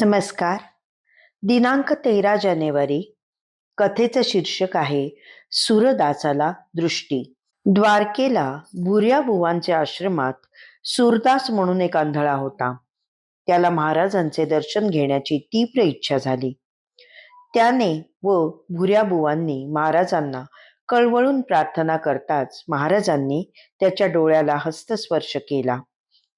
नमस्कार. दिनांक तेरा जानेवारी कथेचं शीर्षक आहे सूरदासाला दृष्टी. द्वारकेला भुऱ्या बुवांच्या आश्रमात सूरदास म्हणून एक आंधळा होता. त्याला महाराजांचे दर्शन घेण्याची तीव्र इच्छा झाली. त्याने व भुऱ्या बुवांनी महाराजांना कळवळून प्रार्थना करताच महाराजांनी त्याच्या डोळ्याला हस्तस्पर्श केला.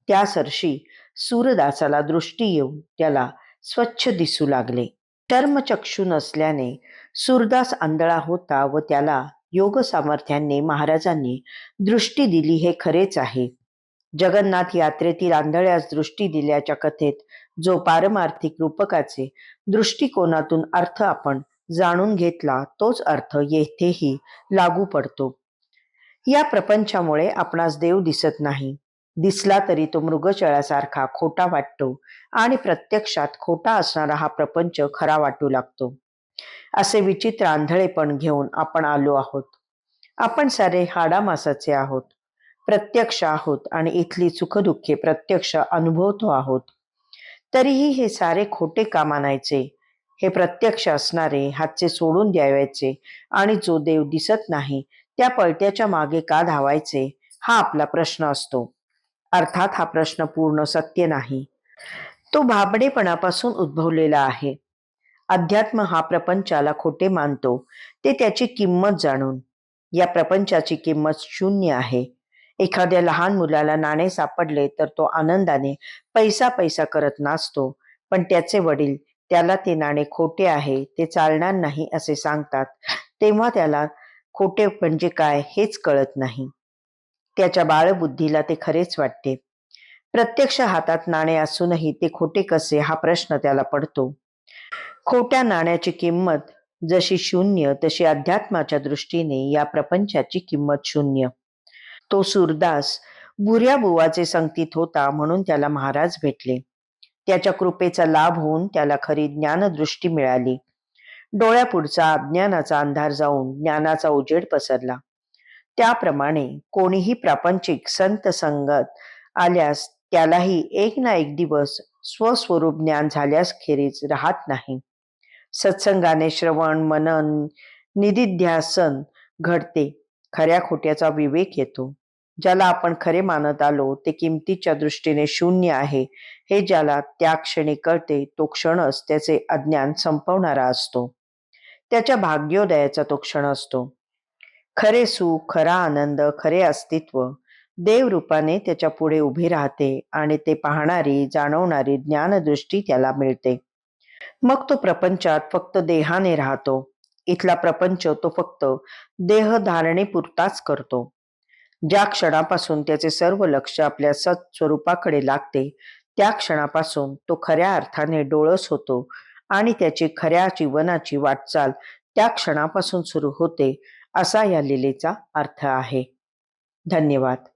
त्या सरशी सूरदासाला दृष्टी येऊन त्याला स्वच्छ दिसू लागले. चर्मचक्षू नसल्याने सूरदास आंधळा होता व त्याला योग सामर्थ्याने महाराजांनी दृष्टी दिली हे खरेच आहे. जगन्नाथ यात्रेतील आंधळ्यास दृष्टी दिल्याच्या कथेत जो पारमार्थिक रूपकाचे दृष्टिकोनातून अर्थ आपण जाणून घेतला तोच अर्थ येथेही लागू पडतो. या प्रपंचामुळे आपणास देव दिसत नाही. दिसला तरी तो मृगचळासारखा खोटा वाटतो आणि प्रत्यक्षात खोटा असणारा हा प्रपंच खरा वाटू लागतो. असे विचित्र आंधळेपण घेऊन आपण आलो आहोत. आपण सारे हाडामासाचे आहोत. प्रत्यक्ष आहोत आणि इथली सुखदुःखे प्रत्यक्ष अनुभवतो आहोत. तरीही हे सारे खोटे का आणायचे. हे प्रत्यक्ष असणारे हातचे सोडून द्यावायचे आणि जो देव दिसत नाही त्या पळत्याच्या मागे का धावायचे हा आपला प्रश्न असतो. अर्थात हा प्रश्न पूर्ण सत्य नाही. तो भाबडेपणापासून उद्भवलेला आहे. अध्यात्म हा प्रपंचाला खोटे मानतो ते त्याची किंमत जाणून. या प्रपंचाची किंमत शून्य आहे. एखाद्या लहान मुलाला नाणे सापडले तर तो आनंदाने पैसा पैसा करत नाचतो पण त्याचे वडील त्याला ते नाणे खोटे आहे ते चालणार नाही असे सांगतात तेव्हा त्याला खोटे म्हणजे काय हेच कळत नाही. त्याच्या बाळबुद्धीला ते खरेच वाटते. प्रत्यक्ष हातात नाणे असूनही ते खोटे कसे हा प्रश्न त्याला पडतो. खोट्या नाण्याची किंमत जशी शून्य तशी अध्यात्माच्या दृष्टीने या प्रपंचाची किंमत शून्य. तो सुरदास बुऱ्या बुवाचे संगतीत होता म्हणून त्याला महाराज भेटले. त्याच्या कृपेचा लाभ होऊन त्याला खरी ज्ञानदृष्टी मिळाली. डोळ्यापुढचा अज्ञानाचा अंधार जाऊन ज्ञानाचा उजेड पसरला. त्याप्रमाणे कोणीही प्रापंचिक संत संगत आल्यास त्यालाही एक ना एक दिवस स्वस्वरूप ज्ञान झाल्यास खेरीज राहत नाही. सत्संगाने श्रवण मनन निधिध्यासन घडते. खऱ्या खोट्याचा विवेक येतो. ज्याला आपण खरे मानत आलो ते किमतीच्या दृष्टीने शून्य आहे. हे ज्याला त्या क्षणी कळते तो क्षणच त्याचे अज्ञान संपवणारा असतो. त्याच्या भाग्योदयाचा तो क्षण असतो. खरे सुख खरा आनंद खरे अस्तित्व. देवरूपाने त्याच्या पुढे उभे राहते आणि ते पाहणारी जाणवणारी ज्ञानदृष्टी त्याला मिळते. मग तो प्रपंचात फक्त देहाने राहतो. इथला प्रपंच तो फक्त देह धारणे पुरताच करतो. ज्या क्षणापासून त्याचे सर्व लक्ष आपल्या सत स्वरूपाकडे लागते त्या क्षणापासून तो खऱ्या अर्थाने डोळस होतो आणि त्याची खऱ्या जीवनाची वाटचाल त्या क्षणापासून सुरू होते असा या लिलेचा अर्थ आहे. धन्यवाद.